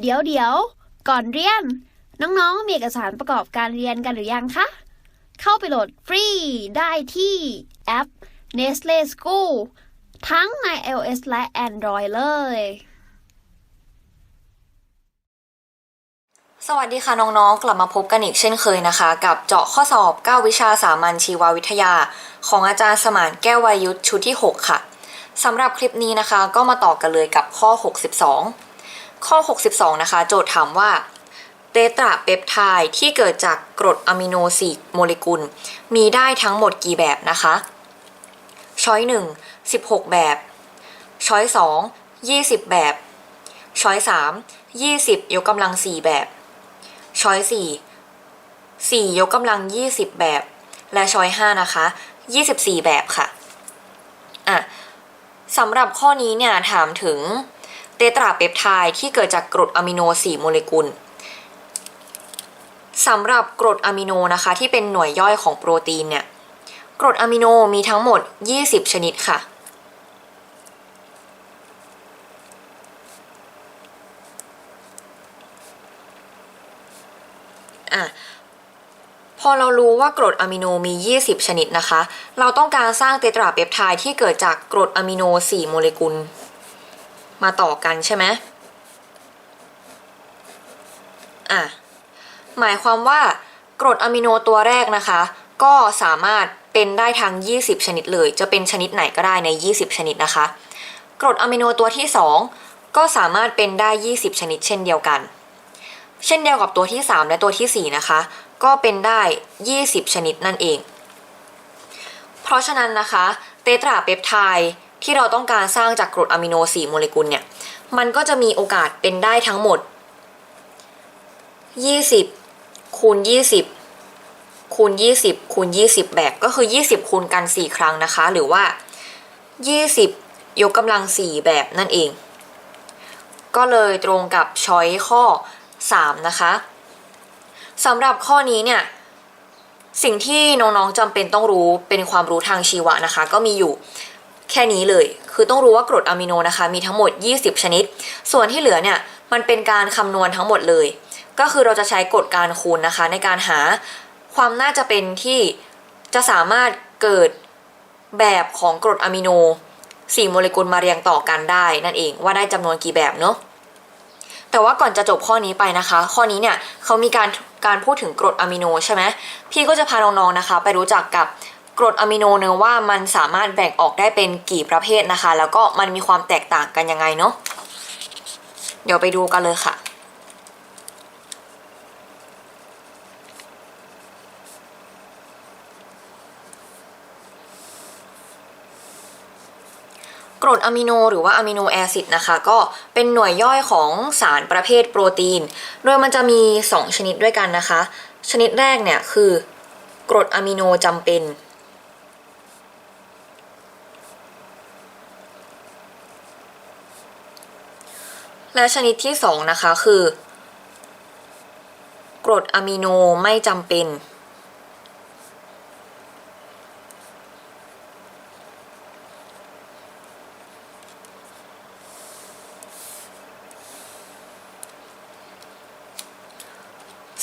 เดี๋ยวเดี๋ยว ก่อนเรียน น้องๆ มีเอกสารประกอบการเรียนกันหรือยังคะ เข้าไปโหลดฟรีได้ที่แอป Nestle School ทั้งใน iOS และ Android เลย สวัสดีค่ะน้องๆ กลับมาพบกันอีกเช่นเคยนะคะ กับเจาะข้อสอบ 9 วิชาสามัญชีววิทยา ของอาจารย์สมานแก้ววายุทธชุดที่ 6 ค่ะสำหรับคลิปนี้นะคะ ก็มาต่อกันเลยกับข้อ 62 ข้อ 62 นะคะ โจทย์ถามว่าเตตราเปปไทด์ที่เกิดจากกรดอะมิโน4โมเลกุล มีได้ทั้งหมดกี่แบบนะคะช้อย1 16 แบบช้อย2 20 แบบช้อย3 20 ยกกำลัง 4 แบบช้อยสี่สี่ยกกำลังยี่สิบแบบ และช้อยห้านะคะยี่สิบสี่แบบค่ะอะสำหรับข้อนี้เนี่ยถามถึง เตตราเปปไทด์ที่เกิดจากกรดอะมิโนสี่โมเลกุลสำหรับกรดอะมิโนนะคะที่เป็นหน่วยย่อยของโปรตีนเนี่ยกรดอะมิโนมีทั้งหมด 20 ชนิดค่ะ อะพอเรารู้ว่ากรดอะมิโนมี 20 ชนิดนะคะ เราต้องการสร้างเตตราเปปไทด์ที่เกิดจากกรดอะมิโน 4 โมเลกุล มาต่อกันใช่ไหมอะหมายความว่ากรดอะมิโนตัวแรกนะคะ ก็สามารถเป็นได้ทั้ง 20 ชนิดเลย จะเป็นชนิดไหนก็ได้ใน 20 ชนิดนะคะ กรดอะมิโนตัวที่ 2 ก็สามารถเป็นได้ 20 ชนิดเช่นเดียวกัน เช่นเดียวกับตัวที่ 3 และตัวทีสี่4 นะคะ ก็เป็นได้ 20 ชนิดนั่นเอง เพราะฉะนั้นนะคะ เตตราเปปไทด์ ที่เราต้องการสร้างจากกรดอะมิโน4โมเลกุลเนี่ย มันก็จะมีโอกาสเป็นได้ทั้งหมด 20 คูณ 20 คูณ 20 คูณ 20 แบบก็คือ 20 คูณกัน 4 ครั้งนะคะ หรือว่า 20 ยกกำลัง 4 แบบนั่นเอง ก็เลยตรงกับช้อยข้อ 3 นะคะสำหรับข้อนี้เนี่ยสิ่งที่น้องๆจำเป็นต้องรู้เป็นความรู้ทางชีวะนะคะ ก็มีอยู่ แค่นี้เลย คือต้องรู้ว่ากรดอะมิโนนะคะมีทั้งหมด 20 ชนิด ส่วนที่เหลือเนี่ยมันเป็นการคำนวณทั้งหมดเลย ก็คือเราจะใช้กฎการคูณนะคะ ในการหาความน่าจะเป็นที่จะสามารถเกิดแบบของกรดอะมิโน4โมเลกุลมาเรียงต่อกันได้นั่นเองว่าได้จำนวนกี่แบบเนาะแต่ว่าก่อนจะจบข้อนี้ไปนะคะ ข้อนี้เนี่ยเขามีการการพูดถึงกรดอะมิโนใช่ไหมพี่ก็จะพาน้องๆนะคะ ไปรู้จักกับ กรดอะมิโนเนอะว่ามันสามารถแบ่งออกได้เป็นกี่ประเภทนะคะ แล้วก็มันมีความแตกต่างกันยังไงเนาะเดี๋ยวไปดูกันเลยค่ะกรดอะมิโนหรือว่าอะมิโนแอซิดนะคะ ก็เป็นหน่วยย่อยของสารประเภทโปรตีน โดยมันจะมี 2 ชนิดด้วยกันนะคะ ชนิดแรกเนี่ยคือกรดอะมิโนจำเป็น และชนิดที่ 2 นะคะคือกรดอะมิโนไม่จำเป็น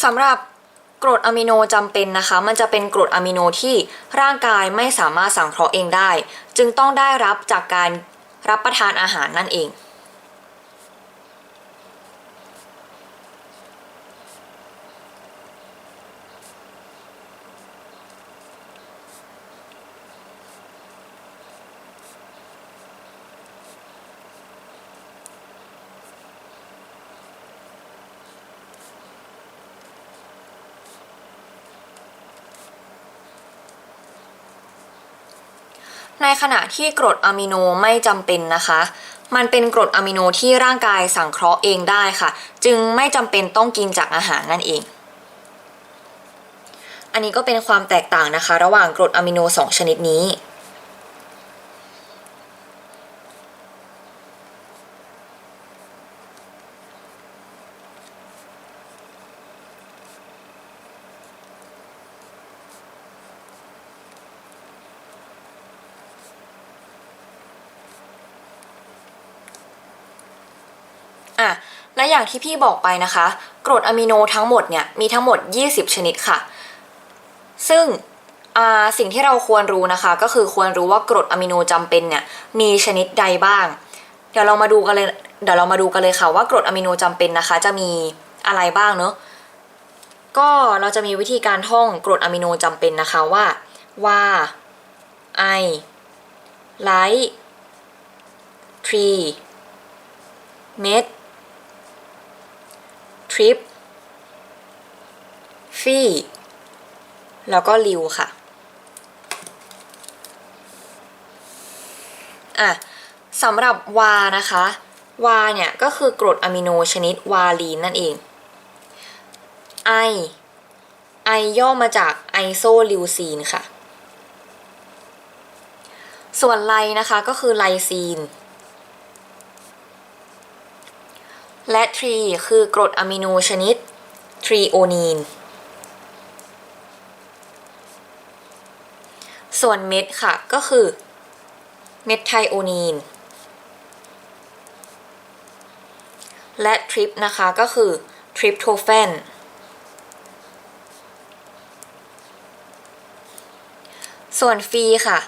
สำหรับกรดอะมิโนจำเป็นนะคะ มันจะเป็นกรดอะมิโนที่ร่างกายไม่สามารถสังเคราะห์เองได้ จึงต้องได้รับจากการรับประทานอาหารนั่นเอง ในขณะที่กรดอะมิโนไม่จำเป็นนะคะ มันเป็นกรดอะมิโนที่ร่างกายสังเคราะห์เองได้ค่ะ จึงไม่จำเป็นต้องกินจากอาหารนั่นเอง อันนี้ก็เป็นความแตกต่างนะคะ ระหว่างกรดอะมิโน 2 ชนิดนี้ อะ และอย่างที่พี่บอกไปนะคะ กรดอะมิโนทั้งหมดเนี่ยมีทั้งหมด 20 ชนิดค่ะ ซึ่งสิ่งที่เราควรรู้นะคะก็คือควรรู้ว่ากรดอะมิโนจำเป็นเนี่ยมีชนิดใดบ้าง เดี๋ยวเรามาดูกันเลยเดี๋ยวเรามาดูกันเลยค่ะว่ากรดอะมิโนจำเป็นนะคะ จะมีอะไรบ้างเนอะก็เราจะมีวิธีการท่องกรดอะมิโนจำเป็นนะคะว่าว่าไอไลท์ทรีเม็ด ทริปฟีแล้วก็ลิวค่ะ อะสำหรับวานะคะ วาเนี่ย ก็คือกรดอะมิโนชนิดวาลีนนั่นเอง ไอ ไอย่อมาจากไอโซลิวซีนค่ะ ส่วนไลนะคะก็คือไลซีน และทรีคือกรดอะมิโนชนิดทรีโอนีน ส่วนเม็ดค่ะก็คือเม็ดไทโอนีน และทริปนะคะก็คือทริปโทแฟนส่วนฟีค่ะ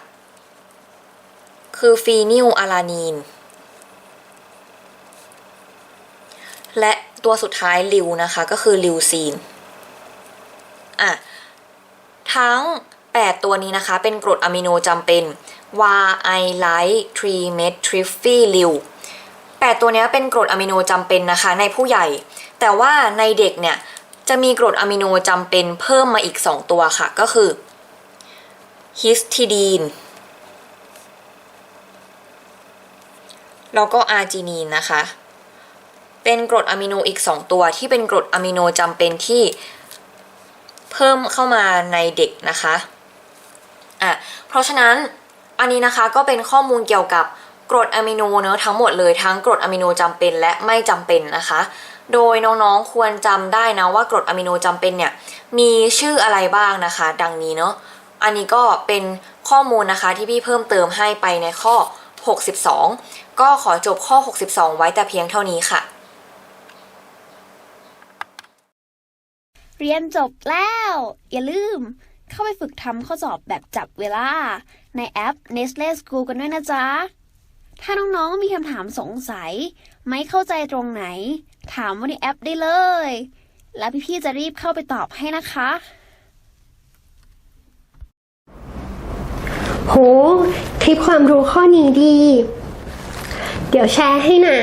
คือฟีนิลอะลานีน และตัวสุดท้ายลิวนะคะ ก็คือลิวซีนอะทั้ง 8 ตัวนี้นะคะเป็นกรดอะมิโนจำเป็น วาไอไลท์ทรีเมททริฟฟี่ลิว8ตัวนี้เป็นกรดอะมิโนจำเป็นนะคะในผู้ใหญ่ แต่ว่าในเด็กเนี่ยจะมีกรดอะมิโนจำเป็นเพิ่มมาอีก 2 ตัวค่ะ ก็คือฮิสทิดีนแล้วก็อาร์จินีนนะคะ เป็นกรดอะมิโนอีก 2 ตัว ที่เป็นกรดอะมิโนจำเป็นที่เพิ่มเข้ามาในเด็กนะคะอะเพราะฉะนั้นอันนี้นะคะก็เป็นข้อมูลเกี่ยวกับกรดอะมิโนเนอะทั้งหมดเลยทั้งกรดอะมิโนจำเป็นและไม่จำเป็นนะคะ โดยน้องๆควรจำได้นะว่ากรดอะมิโนจำเป็นเนี่ยมีชื่ออะไรบ้างนะคะ ดังนี้เนาะอันนี้ก็เป็นข้อมูลนะคะที่พี่เพิ่มเติมให้ไปในข้อ 62 ก็ขอจบข้อ 62 ไว้แต่เพียงเท่านี้ค่ะ เรียนจบแล้ว อย่าลืม เข้าไปฝึกทำข้อสอบแบบจับเวลา ในแอป Nestle School กันด้วยนะจ๊ะ ถ้าน้องๆมีคำถามสงสัย ไม่เข้าใจตรงไหน ถามว่าในแอปได้เลย แล้วพี่ๆจะรีบเข้าไปตอบให้นะคะ โห คลิปความรู้ข้อนี้ดี เดี๋ยวแชร์ให้นะ